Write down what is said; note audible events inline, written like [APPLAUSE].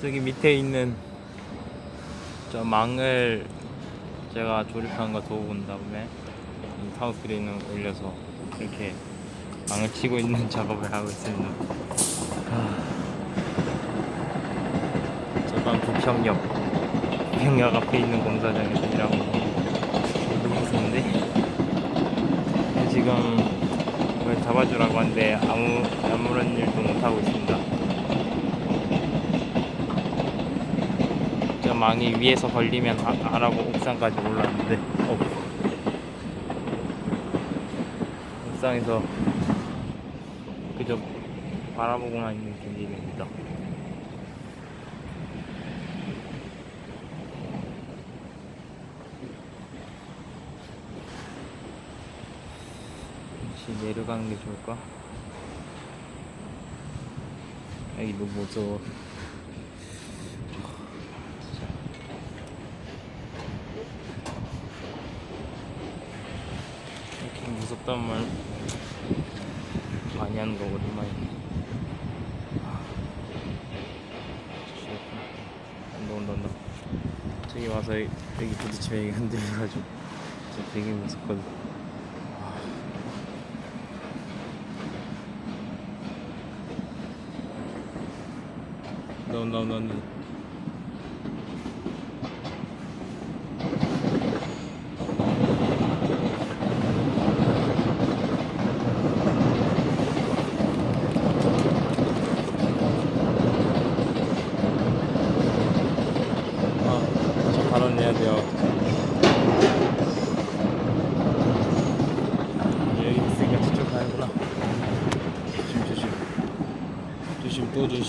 저기 밑에 있는 저 망을 제가 조립한 거 도와본 다음에 이 타워 크레인을 올려서 이렇게 망을 치고 있는 [LAUGHS] 작업을 하고 있습니다. 저건 부평역 부평역 앞에 있는 공사장에서 일하고 무서운데 지금 잡아주라고 하는데 아무 아무런 일도 못 하고 있습니다. 저 망이 위에서 걸리면 하, 하라고 옥상까지 올라왔는데 어. 옥상에서 그저 바라보고만 있는 분위기입니다. 혹시 내려가는 게 좋을까? 여기 너무 무서워. 무섭단 말 많이 하는 거 오랜만이네. 온다 온다 온다. 저기 와서 여- 여기 부딪히면 이게 흔들려가지고 진짜 되게 무섭거든. No. 아, 저발 在不要。也是个足球不了，继续继续，继多追。